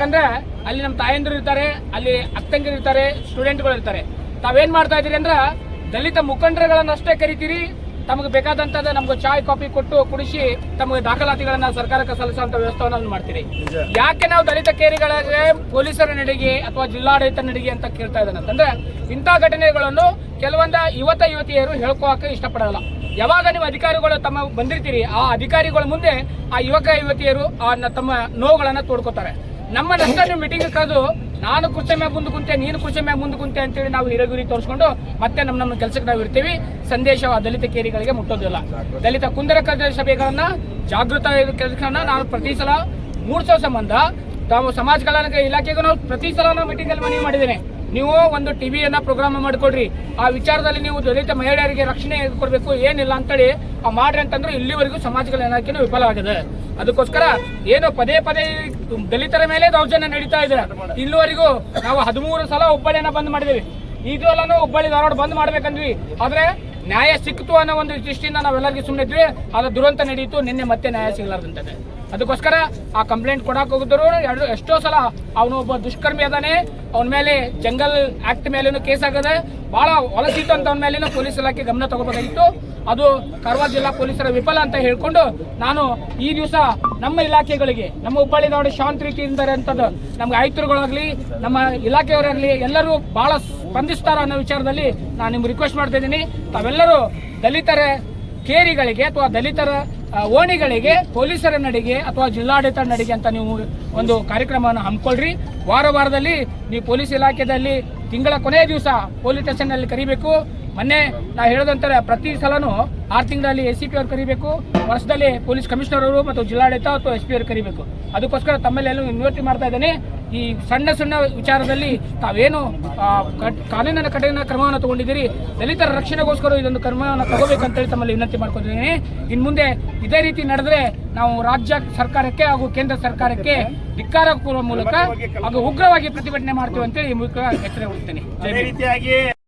ಯಾಕಂದ್ರೆ ಅಲ್ಲಿ ನಮ್ಮ ತಾಯಂದಿರು ಇರ್ತಾರೆ ಅಲ್ಲಿ ಅತ್ತಂಗಿರು ಇರ್ತಾರೆ ಸ್ಟೂಡೆಂಟ್ಗಳು ಇರ್ತಾರೆ. ತಾವೇನ್ ಮಾಡ್ತಾ ಇದ್ದೀರಿ ಅಂದ್ರೆ ದಲಿತ ಮುಖಂಡರುಗಳನ್ನಷ್ಟೇ ಕರಿತೀರಿ ತಮಗೆ ಬೇಕಾದಂತದ ನಮ್ಗೆ ಚಾಯ್ ಕಾಫಿ ಕೊಟ್ಟು ಕುಡಿಸಿ ತಮಗೆ ದಾಖಲಾತಿಗಳನ್ನ ಸರ್ಕಾರಕ್ಕೆ ಸಲ್ಲಿಸುವಂತ ವ್ಯವಸ್ಥೆಯನ್ನು ಮಾಡ್ತೀರಿ. ಯಾಕೆ ನಾವು ದಲಿತ ಕೇರಿಗಳಿಗೆ ಪೊಲೀಸರ ನಡಿಗೆ ಅಥವಾ ಜಿಲ್ಲಾಡಳಿತ ನಡಿಗೆ ಅಂತ ಕೇಳ್ತಾ ಇದ್ದಾನೆ ಅಂತಂದ್ರೆ ಇಂಥ ಘಟನೆಗಳನ್ನು ಕೆಲವೊಂದ ಯುವತ ಯುವತಿಯರು ಹೇಳ್ಕೋಕೆ ಇಷ್ಟಪಡಲ್ಲ. ಯಾವಾಗ ನೀವು ಅಧಿಕಾರಿಗಳು ತಮ್ಮ ಬಂದಿರ್ತೀರಿ ಆ ಅಧಿಕಾರಿಗಳ ಮುಂದೆ ಆ ಯುವಕ ಯುವತಿಯರು ಆ ತಮ್ಮ ನೋವುಗಳನ್ನ ತೋಡ್ಕೋತಾರೆ. ನಮ್ಮ ನಷ್ಟ ಮೀಟಿಂಗ್ ಕರೆದು, ನಾನು ಕುರ್ಚಿ ಮ್ಯಾಗ ಮುಂದೆ ಕುಂತೆ, ನೀನು ಕುರ್ಚಿ ಮ್ಯಾಗ ಮುಂದೆ ಕುಂತೆ ಅಂತೇಳಿ ನಾವು ಹಿರಗುರಿ ತೋರಿಸ್ಕೊಂಡು ಮತ್ತೆ ನಮ್ಮ ನಮ್ಮ ಕೆಲಸಕ್ಕೆ ನಾವು ಇರ್ತೀವಿ. ಸಂದೇಶ ದಲಿತ ಕೇರಿಗಳಿಗೆ ಮುಟ್ಟೋದಿಲ್ಲ. ದಲಿತ ಕುಂದರ ಸಭೆಗಳನ್ನ, ಜಾಗೃತ ಕೆಲಸಗಳನ್ನ ನಾನು ಪ್ರತಿ ಸಲ ಮೂಡಿಸೋ ಸಂಬಂಧ ತಾವು ಸಮಾಜ ಕಲ್ಯಾಣ ಇಲಾಖೆಗೂ ನಾವು ಪ್ರತಿ ಸಲ ನಾವು ಮೀಟಿಂಗ್ ಅಲ್ಲಿ ಮನವಿ ಮಾಡಿದ್ದೇನೆ. ನೀವು ಒಂದು ಟಿವಿಯನ್ನ ಪ್ರೋಗ್ರಾಮ್ ಮಾಡಿಕೊಡ್ರಿ ಆ ವಿಚಾರದಲ್ಲಿ ನೀವು ದಲಿತ ಮಹಿಳೆಯರಿಗೆ ರಕ್ಷಣೆ ಕೊಡಬೇಕು, ಏನಿಲ್ಲ ಅಂತೇಳಿ ಆ ಮಾಡ್ರಿ ಅಂತಂದ್ರೆ ಇಲ್ಲಿವರೆಗೂ ಸಮಾಜಗಳ ಏನಾಕಿನ ವಿಫಲ ಆಗಿದೆ. ಅದಕ್ಕೋಸ್ಕರ ಏನು ಪದೇ ಪದೇ ದಲಿತರ ಮೇಲೆ ದೌರ್ಜನ್ಯ ನಡೀತಾ ಇದೆ. ಇಲ್ಲಿವರೆಗೂ ನಾವು ಹದಿಮೂರು ಸಲ ಹುಬ್ಬಳ್ಳಿಯನ್ನ ಬಂದ್ ಮಾಡಿದೀವಿ. ಇದು ಎಲ್ಲಾನು ಹುಬ್ಬಳ್ಳಿ ಧಾರವಾಡ ಬಂದ್ ಮಾಡ್ಬೇಕಂದ್ವಿ. ಆದ್ರೆ ನ್ಯಾಯ ಸಿಕ್ತು ಅನ್ನೋ ಒಂದು ದೃಷ್ಟಿಯಿಂದ ನಾವೆಲ್ಲರಿಗೂ ಸುಮ್ಮನೆ ಇದ್ವಿ ಆದ್ರೆ ದುರಂತ ನಡೆಯಿತು ನಿನ್ನೆ ಮತ್ತೆ ನ್ಯಾಯ ಸಿಗಲಾರ್ದಂತದೆ ಅದಕ್ಕೋಸ್ಕರ ಆ ಕಂಪ್ಲೇಂಟ್ ಕೊಡಕ್ಕೆ ಹೋಗಿದ್ರು ಎರಡು ಎಷ್ಟೋ ಸಲ ಅವನು ಒಬ್ಬ ದುಷ್ಕರ್ಮಿ ಅದಾನೆ. ಅವನ ಮೇಲೆ ಜಂಗಲ್ ಆಕ್ಟ್ ಮೇಲೇನು ಕೇಸ್ ಆಗದೆ ಬಹಳ ಹೊಲಸಿತ್ತು ಅಂತ ಅವನ ಮೇಲೇನು ಪೊಲೀಸ್ ಇಲಾಖೆ ಗಮನ ತಗೋಬೇಕಾಗಿತ್ತು. ಅದು ಕಾರವಾರ ಜಿಲ್ಲಾ ಪೊಲೀಸರ ವಿಫಲ ಅಂತ ಹೇಳ್ಕೊಂಡು ನಾನು ಈ ದಿವಸ ನಮ್ಮ ಇಲಾಖೆಗಳಿಗೆ, ನಮ್ಮ ಹುಬ್ಬಳ್ಳಿ ನೋಡಿ ಶಾಂತ ರೀತಿಯಿಂದ ಅಂತದ್ದು ನಮ್ಗೆ ಆಯುಕ್ತರುಗಳಾಗಲಿ, ನಮ್ಮ ಇಲಾಖೆಯವರಾಗ್ಲಿ ಎಲ್ಲರೂ ಬಹಳ ಸ್ಪಂದಿಸ್ತಾರ ಅನ್ನೋ ವಿಚಾರದಲ್ಲಿ ನಾನು ನಿಮ್ಗೆ ರಿಕ್ವೆಸ್ಟ್ ಮಾಡ್ತಾ ಇದ್ದೀನಿ. ತಾವೆಲ್ಲರೂ ದಲಿತರ ಕೇರಿಗಳಿಗೆ ಅಥವಾ ದಲಿತರ ಓಣಿಗಳಿಗೆ ಪೊಲೀಸರ ನಡಿಗೆ ಅಥವಾ ಜಿಲ್ಲಾಡಳಿತ ನಡಿಗೆ ಅಂತ ನೀವು ಒಂದು ಕಾರ್ಯಕ್ರಮವನ್ನು ಹಮ್ಮಿಕೊಳ್ಳ್ರಿ. ವಾರ ವಾರದಲ್ಲಿ ನೀವು ಪೊಲೀಸ್ ಇಲಾಖೆಯಲ್ಲಿ ತಿಂಗಳ ಕೊನೆಯ ದಿವಸ ಪೊಲೀಸ್ ಸ್ಟೇಷನ್ನಲ್ಲಿ ಕರಿಬೇಕು. ಮೊನ್ನೆ ನಾ ಹೇಳೋದಂತಾರೆ ಪ್ರತಿ ಸಲನೂ ಆರು ತಿಂಗಳಲ್ಲಿ ಎಸ್ ಸಿ ಪಿ ಅವ್ರು ಕರಿಬೇಕು. ವರ್ಷದಲ್ಲಿ ಪೊಲೀಸ್ ಕಮಿಷನರ್ ಅವರು ಮತ್ತು ಜಿಲ್ಲಾಡಳಿತ ಅಥವಾ ಎಸ್ ಪಿ ಅವರು ಕರಿಬೇಕು. ಅದಕ್ಕೋಸ್ಕರ ತಮ್ಮಲ್ಲೆಲ್ಲೂ ವಿನಂತಿ ಮಾಡ್ತಾ ಇದ್ದೇನೆ. ಈ ಸಣ್ಣ ಸಣ್ಣ ವಿಚಾರದಲ್ಲಿ ತಾವೇನು ಕಾನೂನಿನ ಕಠಿಣ ಕ್ರಮವನ್ನು ತಗೊಂಡಿದ್ದೀರಿ ದಲಿತರ ರಕ್ಷಣೆಗೋಸ್ಕರ ಇದೊಂದು ಕ್ರಮವನ್ನು ತಗೋಬೇಕಂತೇಳಿ ತಮ್ಮಲ್ಲಿ ವಿನಂತಿ ಮಾಡ್ಕೊಂಡಿದ್ದೀನಿ. ಇನ್ನು ಮುಂದೆ ಇದೇ ರೀತಿ ನಡೆದ್ರೆ ನಾವು ರಾಜ್ಯ ಸರ್ಕಾರಕ್ಕೆ ಹಾಗೂ ಕೇಂದ್ರ ಸರ್ಕಾರಕ್ಕೆ ಧಿಕ್ಕಾರ ಮೂಲಕ ಹಾಗೂ ಉಗ್ರವಾಗಿ ಪ್ರತಿಭಟನೆ ಮಾಡ್ತೀವಿ ಅಂತೇಳಿ ಈ ಮೂಲಕ ಎಚ್ಚರಿಕೆ